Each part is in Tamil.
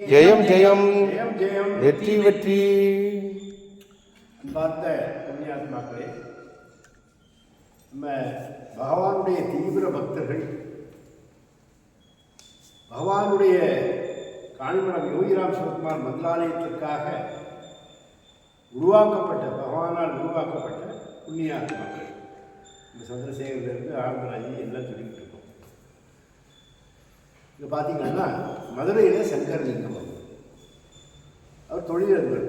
ஜெயம் ஜெயம். ஜெயம் ஜெயம். வெற்றி வெற்றி. பார்த்த புண்ணியாத்மாக்களே நம்ம பகவானுடைய தீவிர பக்தர்கள் பகவானுடைய காணிமடம் யோகிராம் சிவகுமார் மந்திராலயத்திற்காக உருவாக்கப்பட்ட பகவானால் உருவாக்கப்பட்ட புண்ணியாத்மாக்கள். இந்த சந்திரசேகரிலிருந்து ஆனந்தராஜி எல்லாம் சொல்லிக்கிட்டு இருக்கோம். இங்கே பார்த்தீங்கன்னா மதுரையில் சங்கரலிங்கம் அவர். அவர் தொழிலதிபர்.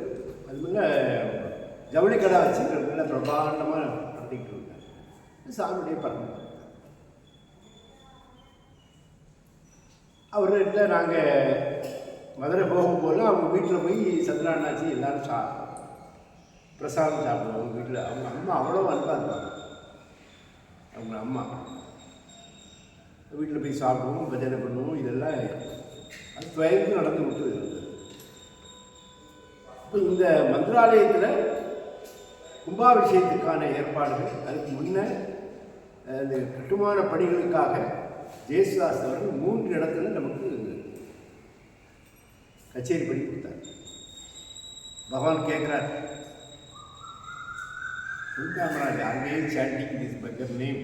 அது மேல ஜவுளி கடை வச்சு நல்ல பிரம்மாண்டமாக நடத்திக்கிட்டு இருந்தார் சாமியுடைய பரம்பரை. அவர்கிட்ட நாங்கள் மதுரை போகும்போது அவங்க வீட்டில் போய் சந்திராண்ணாச்சி எல்லோரும் சா பிரசாதம் சாப்பிடுவோம். அவங்க வீட்டில் அவங்க அம்மா அவ்வளோ அன்பாக இருப்பாங்க. அவங்க அம்மா. வீட்டில் போய் சாப்பிடுவோம் பஜனை பண்ணுவோம் இதெல்லாம் அது நடந்து கொண்டு இருந்தது இப்போ இந்த மந்திராலயத்தில் கும்பாபிஷேகத்துக்கான ஏற்பாடுகள் அதுக்கு முன்ன இந்த கட்டுமான பணிகளுக்காக ஜெயசுதாஸ் அவர்கள் மூன்று இடத்துல நமக்கு கச்சேரி பண்ணி கொடுத்தார் பகவான் கேட்குறார் Sundamaraj always chanting this beggar name.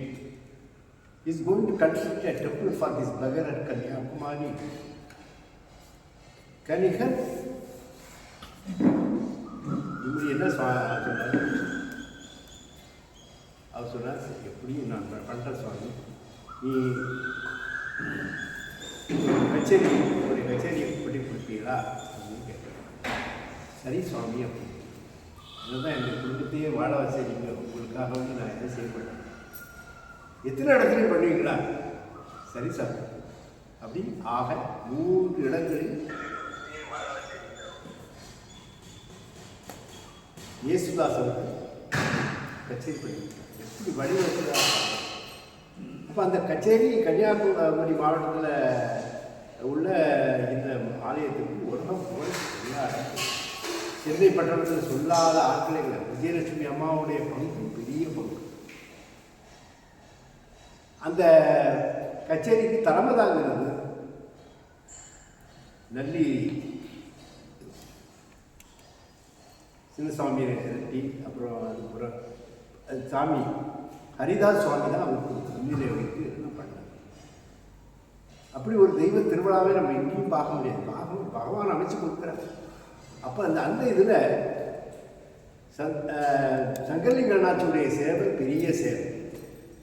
He is going to construct a temple for this beggar at Kanyakumari. Kanigar இப்படி என்ன சொன்னார்? அவர் சொன்னார் எப்படியும் நான் பண்ணுற சுவாமி. நீ கச்சேரி ஒரு கச்சேரி பண்ணி கொடுப்பீங்களா? அப்படின்னு கேட்டேன் சரி சுவாமி அப்படின்னு. அதுதான் எங்கள் குடும்பத்தையே வாழ வச்சிருக்கீங்க. உங்களுக்காக வந்து நான் என்ன செய்யப்பட்டேன். எத்தனை இடத்துல பண்ணுவீங்களா? சரி சார். அப்படி ஆக மூன்று இடங்களில் இயேசுதாஸ் கச்சேரி பண்ணியிருக்கார் எப்படி வடிவமைக்கிறார்? அப்போ அந்த கச்சேரி கன்னியாகுமரி மாவட்டத்தில் உள்ள இந்த ஆலயத்துக்கு உலகம் போல எல்லா சென்னை பட்டணத்தில் சொல்லாத ஆட்களே இல்லை விஜயலட்சுமி அம்மாவுடைய பங்கு பெரிய பங்கு. அந்த கச்சேரிக்கு தலைமை தாங்கிறது நல்லி சின்னசாமி ரெட்டி அப்புறம் அதுக்கப்புறம் அது சாமி ஹரிதாஸ் சுவாமி தான் அவருக்கு முன்னிலை வைத்து எல்லாம் பண்ணார்? அப்படி ஒரு தெய்வ திருவிழாவே நம்ம எங்கேயும் பார்க்க முடியாது. பார்க்கணும் பகவான் அமைச்சு கொடுக்குறாரு. அப்போ அந்த அந்த இதில் சங் அஹ் அண்ணாச்சியுடைய சேவை பெரிய சேவை.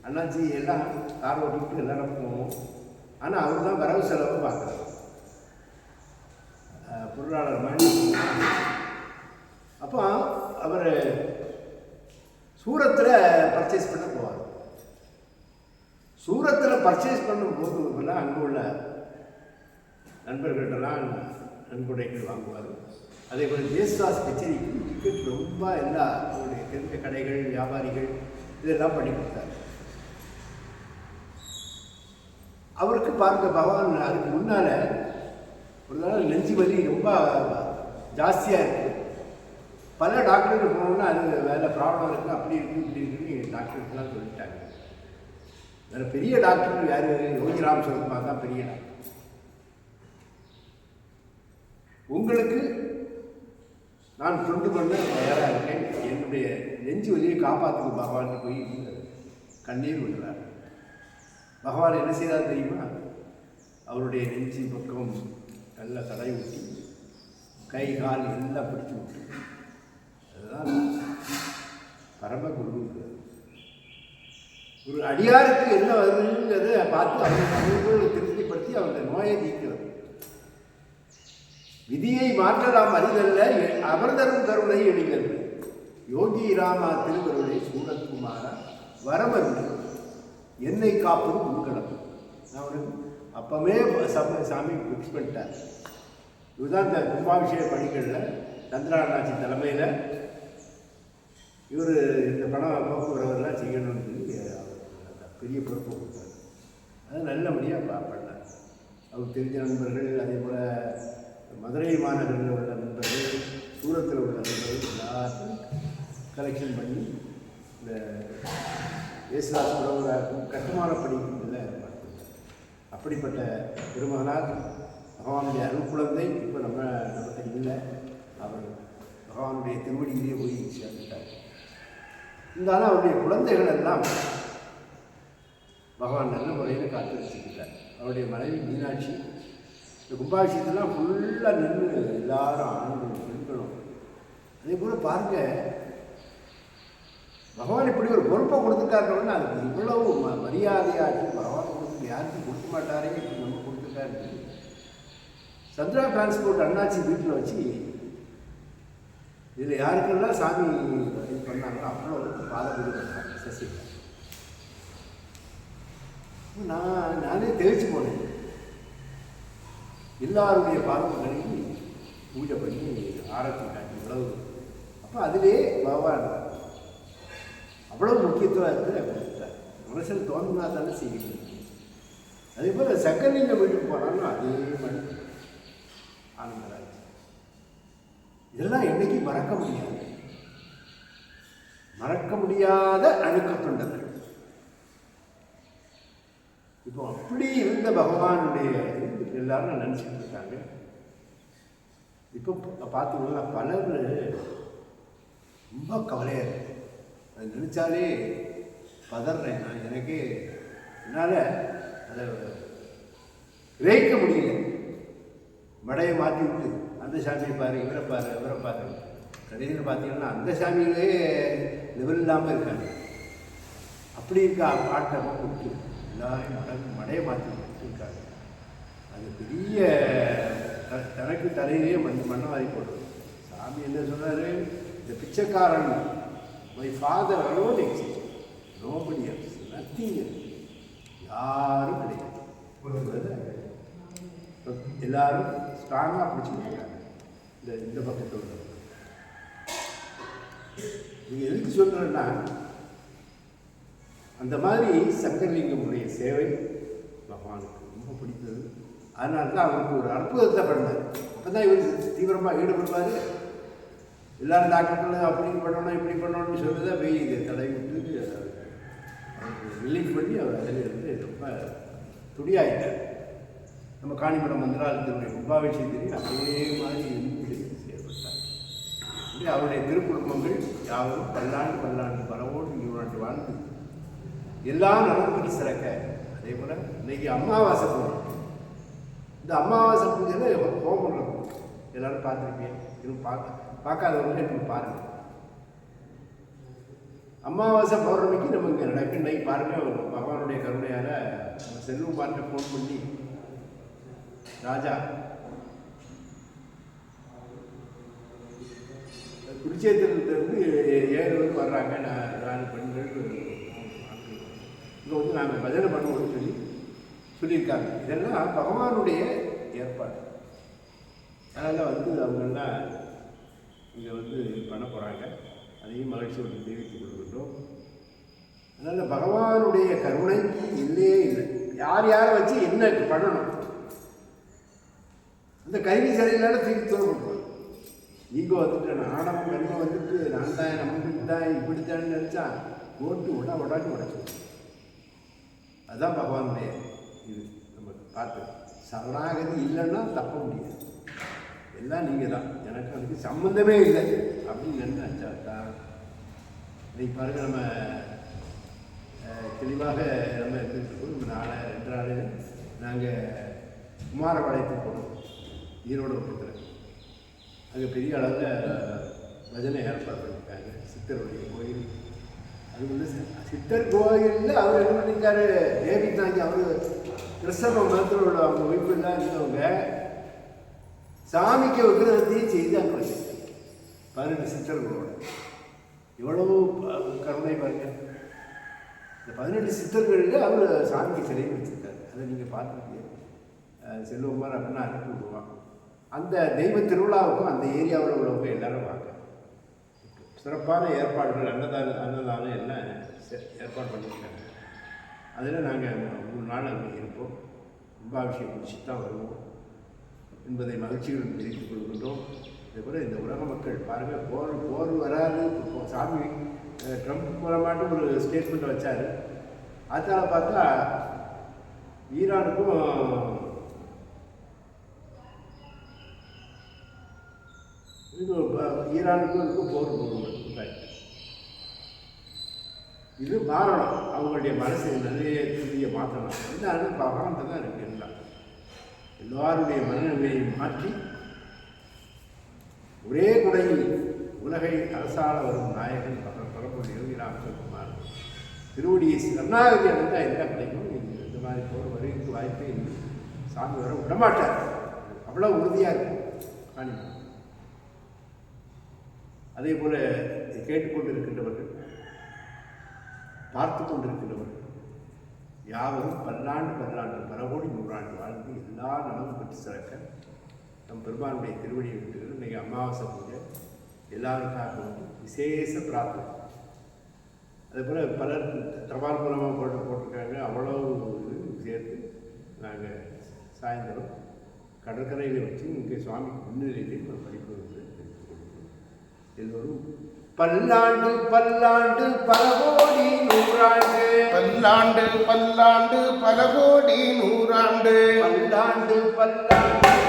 அண்ணாச்சி எல்லாம் கார் ஓட்டிக்கிட்டு எல்லாரும் போவோம். ஆனால் அவர் தான் வரவு செலவு பார்க்குறாரு. பொருளாளர் மாதிரி அப்போ அவர் சூரத்தில் பர்ச்சேஸ் பண்ண போவார். சூரத்தில் பர்ச்சேஸ் பண்ணும்போது அங்கே உள்ள நண்பர்கள்ட்டெல்லாம் நன்கொடைகள் வாங்குவார். அதே போல் ஜேசுதாஸ் கச்சேரிக்கு டிக்கெட் ரொம்ப எல்லா அவருடைய தெரிஞ்ச கடைகள் வியாபாரிகள் இதெல்லாம் பண்ணி கொடுத்தார். அவருக்கு பார்க்க பகவான் அதுக்கு முன்னால் ஒரு நாள் நெஞ்சு வலி ரொம்ப ஜாஸ்தியாக இருக்குது பல டாக்டருக்கு போனோம்னா அது வேலை ப்ராப்ளம் இருக்குது அப்படி இருக்குது இப்படி இருக்குன்னு டாக்டருக்குலாம் சொல்லிட்டாங்க. வேறு பெரிய டாக்டர் யார்? யோகி ராம் சரத்குமார் தான் பெரிய டாக்டர். உங்களுக்கு நான் தொண்டு பண்ண தயாராக இருக்கேன். என்னுடைய நெஞ்சு வழியை காப்பாற்றுக்கு பகவான் போய் கண்ணீர் விடுறார். பகவான் என்ன செய்தார் தெரியுமா? அவருடைய நெஞ்சு பக்கம் நல்ல தடை ஊட்டி கை கால் எல்லாம் பிடிச்சி விட்டு அதுதான் பரம குருங்கிறது ஒரு அடியாருக்கு என்ன வருதுங்கிறத பார்த்து அவங்க திருப்திப்படுத்தி அவங்க நோயை நீக்கிறது. விதியை மாற்றலாம் அறிதல்ல அவர்தரும் கருணை எளிதல் யோகி ராமா திருவருளை சூரத்குமாரா வரமருந்து என்னை காப்பது உங்களம் நான் அவனுக்கு அப்பவே சம சாமி ஃபிக்ஸ் பண்ணிட்டார் இதுதான் இந்த கும்பாபிஷேக பணிகளில் சந்திராநாச்சி தலைமையில் இவர் இந்த பணம் போக்கு வரவெல்லாம் செய்யணும்னு சொல்லி பெரிய பொறுப்பு கொடுத்தார். அது நல்லபடியாக பா பண்ணார். அவர் தெரிஞ்ச நண்பர்கள் அதே போல் மதுரை மாநகரில் உள்ள நண்பர்கள் சூரத்தில் உள்ள நண்பர்கள் எல்லாத்தையும் கலெக்ஷன் பண்ணி இந்த இயேசுதாஸ் உறவுகளாகவும் கட்டுமான பணிகளில் அப்படிப்பட்ட திருமகனார் பகவானுடைய அருள்குழந்தை இப்போ நம்ம நம்மகிட்ட இல்லை அவர் பகவானுடைய திருவடியிலேயே போய் சேர்ந்துட்டார். இருந்தாலும் அவருடைய குழந்தைகள் எல்லாம் பகவான் நல்ல முறையில் காத்து வச்சுக்கிட்டார் அவருடைய மனைவி மீனாட்சி இந்த கும்பாபிஷேகத்தெல்லாம் ஃபுல்லாக நின்று எல்லாரும் ஆண்களும் பெண்களும் அதே போல் பாருங்க பகவான் இப்படி ஒரு பொறுப்பை கொடுத்துருக்காருன்னு அதுக்கு இவ்வளவு ம மரியாதையாச்சு பகவான் கொடுத்து யாருக்கும் கொடுக்க மாட்டாரே இப்படி நம்ம கொடுத்துருக்காரு சந்திரா டிரான்ஸ்போர்ட் அண்ணாச்சி வீட்டில் வச்சு இதில் யாருக்கெல்லாம் சாமி இது பண்ணாங்களோ அவங்களும் பாத பூஜை பண்ணாங்க சசிகலா. நான் நானே தெளிச்சு போனேன். எல்லாருடைய பாதம் கழுவி பூஜை பண்ணி ஆரத்தி காட்டி இவ்வளவு. அப்போ அதிலே பகவான் அவ்வளவு முக்கியத்துவத்தை கொடுத்தார் மனசில் தோன்றினா தானே செய்யணும் அதே போல் சக்கரலிங்க வீட்டுக்கு போனாலும் அதே மாதிரி ஆனந்தராஜ் இதெல்லாம் என்றைக்கும் மறக்க முடியாது. மறக்க முடியாத அணுக்க தொண்டர்கள் இப்போ அப்படி இருந்த பகவானுடைய எல்லாரும் நினச்சிட்டு இருக்காங்க. இப்போ பார்த்தீங்கன்னா பலர் ரொம்ப கவலையாக இருக்கு. அது நினச்சாலே பதறேன் நான். எனக்கு என்னால் அதை கிரகிக்க முடியல. மடையை மாற்றி விட்டு அந்த சாமியை பாரு இவரை பாரு இவரை பாரு. கடைசியில் பார்த்தீங்கன்னா அந்த சாமியிலே லெவல் இல்லாமல் இருக்காங்க அப்படி இருக்க ஆட்டமாக கொடுத்து எல்லாரையும் மட மடையை மாற்றி இருக்காங்க அது பெரிய த- தனக்கு தலையிலேயே மண் மண்ணை வாரி போடுறது சாமி என்ன சொல்றாரு? இந்த பிச்சைக்காரன் my father alone exist nobody else nothing யாரும் கிடையாது. எல்லாரும் ஸ்ட்ராங்காக பிடிச்சிருக்காங்க இந்த இந்த பக்கத்தில் நீங்கள் எதுக்கு சொல்கிறேன்னா அந்த மாதிரி சங்கரலிங்கமுடைய சேவை பகவானுக்கு ரொம்ப பிடித்தது. அதனால தான் அவருக்கு ஒரு அற்புதத்தை பண்ணார். அப்போ தான் இவர் தீவிரமாக ஈடுபடுவார். எல்லாரும் டாக்டர்கள் அப்படி பண்ணணும் இப்படி பண்ணணும்னு சொல்லி தான் போய் இதை தடை விட்டு அவருக்கு ரிலீஃப் பண்ணி அவர் அதிலிருந்து ரொம்ப துடியாயிட்டார். நம்ம காணிமடம் மந்திராலயத்தினுடைய கும்பாபிஷேகத்திலே அதே மாதிரி அவருடைய திருக்குடும்பங்கள் யாவரும் பல்லாண்டு பல்லாண்டு பரவோடு இவருடைய வாழ்ந்து எல்லா நலன்களும் சிறக்க. அதே போல் இன்னைக்கு அமாவாசை பூஜை. இந்த அமாவாசை பூஜையில் ஹோமம் இருக்கும் எல்லாரும் பார்த்துருப்பீங்க. இன்னும் பார்க்க பார்க்காதவங்க இப்போ பாருங்கள் அமாவாசை பௌர்ணமிக்கு நம்ம இங்கே நடக்கு இன்னைக்கு பாருங்கள் பகவானுடைய கருணையால் நம்ம செல்வம் பாட்டு ஃபோன் பண்ணி ராஜா விஜயத்திலிருந்து ஏழு பேர் வர்றாங்க. நான் நாலு பெண்கள் இங்கே வந்து நாங்கள் பஜனை பண்ணுவோம்னு சொல்லி சொல்லியிருக்காங்க. இதெல்லாம் பகவானுடைய ஏற்பாடு. அதனால் வந்து அவங்கெல்லாம் இங்கே வந்து பண்ண போகிறாங்க அதையும் மகிழ்ச்சியோடு தெரிவித்துக் கொள்கின்றோம். அதனால் பகவானுடைய கருணைக்கு இல்லையே இல்லை. யார் யாரை வச்சு என்ன பண்ணணும்? அந்த கைவி சரியில்லாத தூக்கி ஈகோ வந்துட்டு நானும் பெண்ணு வந்துட்டு நான் தான் நமக்கு தான் இப்படித்தான் நினச்சா ஓட்டு உட உடாட்டி உடச்சு அதுதான் பகவானுடைய இது. நம்ம பார்த்து சரணாகதி இல்லைன்னா தப்ப முடியாது. எல்லாம் நீங்கள் தான் எனக்கு அதுக்கு சம்மந்தமே இல்லை. அப்படின்னு நினச்சா தான் இன்னைக்கு பாருங்கள் நம்ம தெளிவாக நம்ம இருந்துருக்கோம் நம்ம நாளை ரெண்டு நாள் நாங்கள் குமாரபாளையத்துக்கு போனோம். ஈரோடு பக்கத்தில். அங்கே பெரிய அளவில் பஜனை ஏற்பாடு பண்ணியிருக்காங்க சித்தருடைய கோயில். அது வந்து சித்தர் கோயிலில் அவர் என்ன பண்ணியிருக்காரு தேவி தாங்கி அவர் கிறிஸ்தவ மதத்தில் அவங்க ஒய்ஃபெல்லாம் இருந்தவங்க சாமிக்கு விக்கிரகத்தையும் செய்து அங்கே வச்சிருக்காங்க. பதினெட்டு சித்தர்களோட. எவ்வளவு கருணை பாருங்க. இந்த பதினெட்டு சித்தர்களில் அவர் சாமிக்கு சிலையை வச்சுருக்காரு. அதை நீங்கள் பார்த்துருக்கீங்க செல்வகுமார் அப்படின்னா அனுப்பி விடுவாங்க அந்த தெய்வ திருவிழாவுக்கும் அந்த ஏரியாவில் உள்ளவங்க எல்லாரும் வாங்க. சிறப்பான ஏற்பாடுகள் அன்னதானம் அன்னதானம் எல்லாம் செ- ஏற்பாடு பண்ணியிருக்காங்க. அதில் நாங்கள் மூணு நாள் அங்கே இருப்போம். கும்பாபிஷேகம் முடிச்சு தான் வருவோம். என்பதை மகிழ்ச்சியுடன் தெரிவித்துக் கொள்கின்றோம். அதேபோல் இந்த உலக மக்கள் பாருங்கள் போர் போர் வராது. இப்போ சாமி ட்ரம்ப் மூலமாட்டும் ஒரு ஸ்டேட்மெண்ட் வச்சார். அதனால் பார்த்தா ஈரானுக்கும் இது ஈரானுக்கும் இருக்கும் போர் போகணும் இது மாறணும். அவங்களுடைய மனசு நிறைய திருதியை மாற்றணும் எல்லாரும் பகவான்கிட்ட தான் இருக்கு எல்லாம் எல்லாருடைய மனநிலையை மாற்றி ஒரே குடையில் உலகை அரசாள வரும் நாயகன் பரம்பொருள் யோகி ராமச்சந்திரகுமார் திருவடியை சரணாகதி அடைந்தால் என்ன கிடைக்கும் இந்த- மாதிரி போகிற வருகைக்கு வாய்ப்பே இல்லை. சாமி வர விடமாட்டார். அவ்வளோ உறுதியாக இருக்கும். காணிமா அதே போல் கேட்டுக்கொண்டிருக்கின்றவர்கள் பார்த்து கொண்டிருக்கின்றவர்கள் யாவரும் பல்லாண்டு பல்லாண்டு பரவோடி நூறாண்டு வாழ்ந்து எல்லா நலமும் பெற்று சிறக்க நம் பெருமானுடைய திருவடி விட்டு இன்றைக்கி அமாவாசை பூஜை எல்லாருக்காக வந்து விசேஷ பிரார்த்தனை. அதே போல் பலர் தபால் மூலமாக போட்டு போட்டிருக்காங்க. அவ்வளோ இது சேர்த்து நாங்கள் சாயந்தரம் கடற்கரையில் வச்சு இங்கே சுவாமி முன்னிலையிலேயும் ஒரு படிப்பு வந்து எல்லோரும் பல்லாண்டு பல்லாண்டு பல கோடி நூறாண்டு. பல்லாண்டு பல்லாண்டு பல கோடி நூறாண்டு. பல்லாண்டு பல்லாண்டு